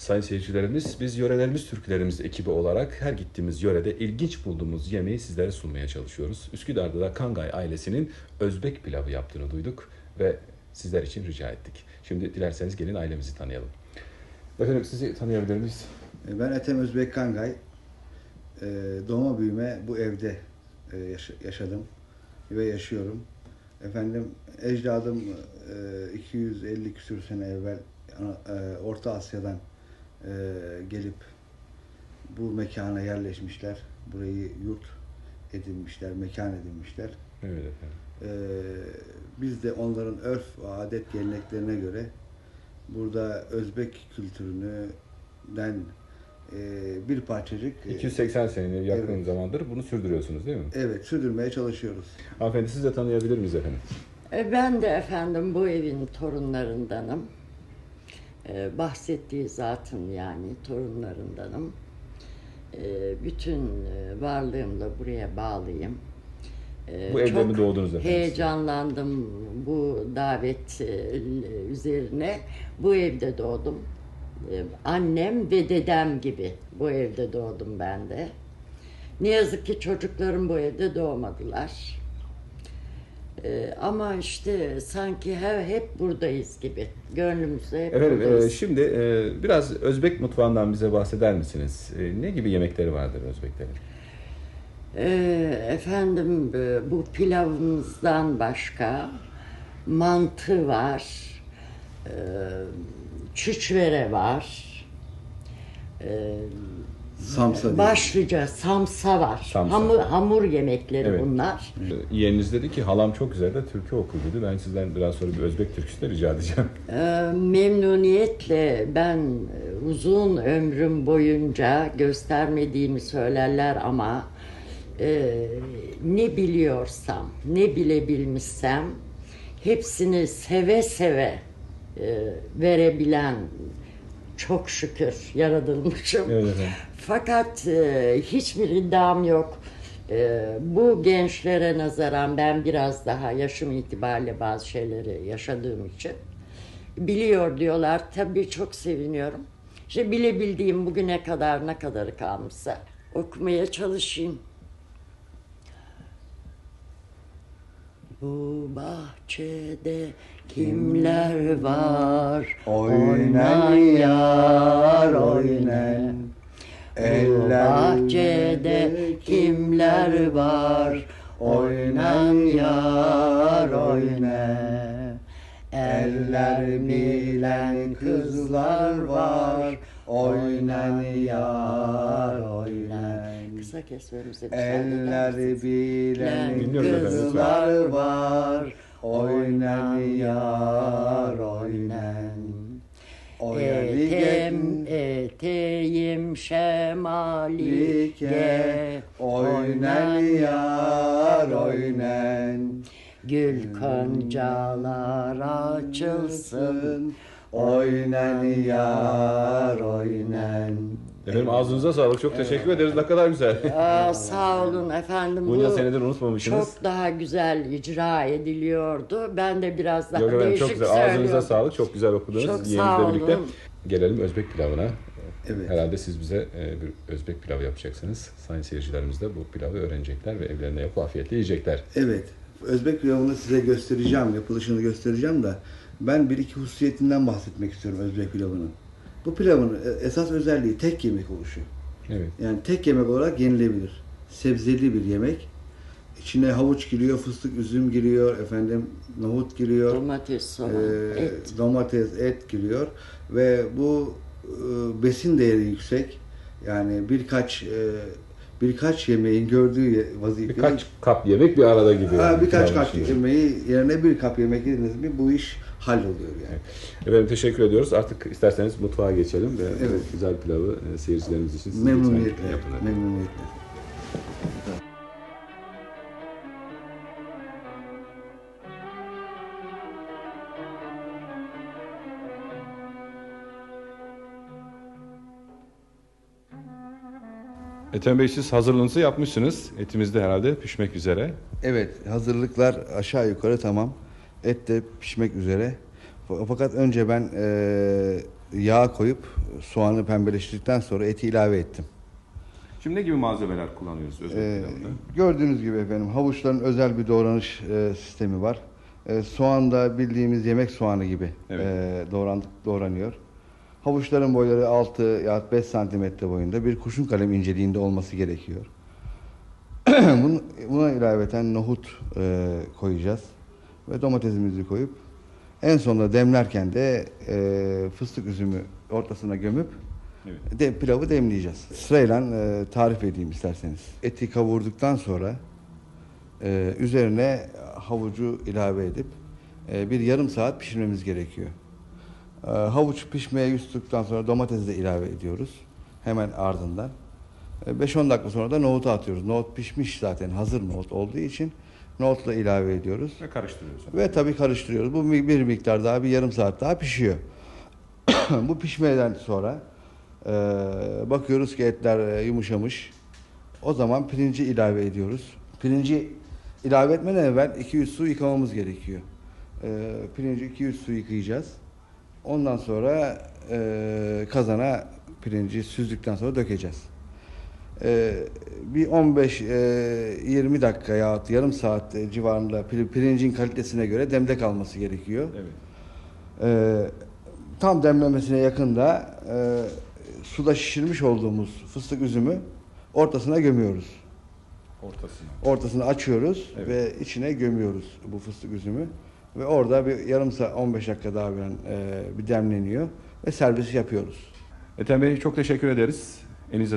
Sayın seyircilerimiz, biz Yörelerimiz Türkülerimiz ekibi olarak her gittiğimiz yörede ilginç bulduğumuz yemeği sizlere sunmaya çalışıyoruz. Üsküdar'da da Kangay ailesinin Özbek pilavı yaptığını duyduk ve sizler için rica ettik. Şimdi dilerseniz gelin ailemizi tanıyalım. Efendim sizi tanıyabilir miyiz? E, Ben Ethem Özbek Kangay. E, Doğma büyüme bu evde e, yaş- yaşadım ve yaşıyorum. Efendim ecdadım e, 250 küsür sene evvel Orta Asya'dan e, gelip bu mekana yerleşmişler. Burayı yurt edinmişler, mekan edinmişler. Evet efendim. E, biz de onların örf ve adet geleneklerine göre burada Özbek kültüründen e, bir parçacık e, 280 seneye yakın Evet. zamandır bunu sürdürüyorsunuz değil mi? evet sürdürmeye çalışıyoruz. Hanımefendi siz de tanıyabilir miyiz efendim? E, Ben de efendim bu evin torunlarındanım. E, bahsettiği zatın yani torunlarındanım. E, bütün varlığımla buraya bağlıyım. E, Bu evde mi doğdunuz efendim? Heyecanlandım bu davet e, üzerine. Bu evde doğdum. Annem ve dedem gibi bu evde doğdum ben de. Ne yazık ki çocuklarım bu evde doğmadılar. Ee, ama işte sanki hep, hep buradayız gibi. Gönlümüzde hep Efendim e, buradayız. şimdi e, biraz Özbek mutfağından bize bahseder misiniz? E, ne gibi yemekleri vardır Özbeklerin? Ee, efendim e, bu pilavımızdan başka mantı var, e, çüçvere var, e, Samsa diye. başlıca samsa var. Samsa. Hamur, hamur yemekleri Evet. bunlar. E, Yeğeniniz dedi ki halam çok güzel de türkü okuduydu. Ben sizden biraz sonra bir Özbek türküsü de rica edeceğim. Ee, memnuniyetle ben e, uzun ömrüm boyunca göstermediğimi söylerler ama e, ne biliyorsam, ne bilebilmişsem hepsini seve seve e, verebilen çok şükür yaratılmışım. Evet. Fakat e, hiçbir iddiam yok. E, bu gençlere nazaran ben biraz daha yaşım itibariyle bazı şeyleri yaşadığım için biliyor diyorlar. Tabii çok seviniyorum. İşte bilebildiğim bugüne kadar ne kadarı kalmışsa okumaya çalışayım. Bu bahçede kimler var? Oynan yar oynan. Bu Eller bahçede kimler var? Oynan yar oyna. Eller bilen kızlar var. Oynan yar. Kısa kesmemize Eller bilen kızlar var. Şemali like oynan yar oynan. Gül koncalar açılsın Oynan yar oynan. Efendim ağzınıza sağlık. Çok teşekkür ederiz. Ne kadar güzel. Aa, sağ olun efendim. Bunca Bu senedir unutmamışsınız. çok daha güzel icra ediliyor,du Ben de biraz daha Yok efendim değişik çok güzel. Ağzınıza sağlık. Çok güzel okudunuz. Çok sağ Yeğeninizle birlikte. olun. Gelelim Özbek pilavına. Evet. Herhalde siz bize e, bir Özbek pilavı yapacaksınız. Sayın seyircilerimiz de bu pilavı öğrenecekler ve evlerinde yapıp afiyetle yiyecekler. Evet. Özbek pilavını size göstereceğim, yapılışını göstereceğim da ben bir iki hususiyetinden bahsetmek istiyorum Özbek pilavının. Bu pilavın e, esas özelliği tek yemek oluşu. Evet. Yani tek yemek olarak yenilebilir. Sebzeli bir yemek. İçine havuç giriyor, fıstık, üzüm giriyor, efendim nohut giriyor, Domates, soğan, e, et. domates, et giriyor ve bu besin değeri yüksek. Yani birkaç e, birkaç yemeğin gördüğü vazifeyi Birkaç kap yemek bir arada gibi. Ha, birkaç kap içinde. yemeği yerine bir kap yemek yediniz mi bu iş halloluyor yani. Efendim teşekkür ediyoruz. Artık isterseniz mutfağa geçelim ve Evet. güzel pilavı e, seyircilerimiz için siz Memnuniyetle, yapın. memnuniyetle. Ethem Bey siz hazırlığınızı yapmışsınız. Etimiz de herhalde pişmek üzere. Evet, hazırlıklar aşağı yukarı tamam. Et de pişmek üzere. Fa- Fakat önce ben eee, yağ koyup soğanı pembeleştirdikten sonra eti ilave ettim. Şimdi ne gibi malzemeler kullanıyoruz Özbek Ee, pilavında? gördüğünüz gibi efendim havuçların özel bir doğranış e, sistemi var. E, soğan da bildiğimiz yemek soğanı gibi Evet. e, doğran, doğranıyor. Havuçların boyları 6 ya 5 santimetre boyunda bir kurşun kalem inceliğinde olması gerekiyor. Bunu- Buna ilaveten nohut e, koyacağız ve domatesimizi koyup en sonunda demlerken de e, fıstık üzümü ortasına gömüp Evet. de, pilavı demleyeceğiz. Sırayla e, tarif edeyim isterseniz. Eti kavurduktan sonra e, üzerine havucu ilave edip e, bir yarım saat pişirmemiz gerekiyor. E, havuç pişmeye yüz tuttuktan sonra domatesi de ilave ediyoruz. Hemen ardından. E, 5-10 dakika sonra da nohutu atıyoruz. Nohut pişmiş zaten hazır nohut olduğu için nohutu da ilave ediyoruz. Ve karıştırıyoruz. Ve tabii karıştırıyoruz. Bu bir bir miktar daha bir yarım saat daha pişiyor. Bu pişmeden sonra e, bakıyoruz ki etler e, yumuşamış. O zaman pirinci ilave ediyoruz. Pirinci ilave etmeden evvel 200 su yıkamamız gerekiyor. E, pirinci 200 su yıkayacağız. Ondan sonra e, kazana pirinci süzdükten sonra dökeceğiz. E, bir 15-20 dakika yahut yarım saat e, civarında pir- pirincin kalitesine göre demde kalması gerekiyor. Evet. Ee, tam demlemesine yakında e, suda şişirmiş olduğumuz fıstık üzümü ortasına gömüyoruz. Ortasına. Ortasını açıyoruz Evet. ve içine gömüyoruz bu fıstık üzümü. Ve orada bir yarım saat 15 dakika daha bir, e, bir demleniyor ve servis yapıyoruz. Ethem Bey çok teşekkür ederiz. Elinize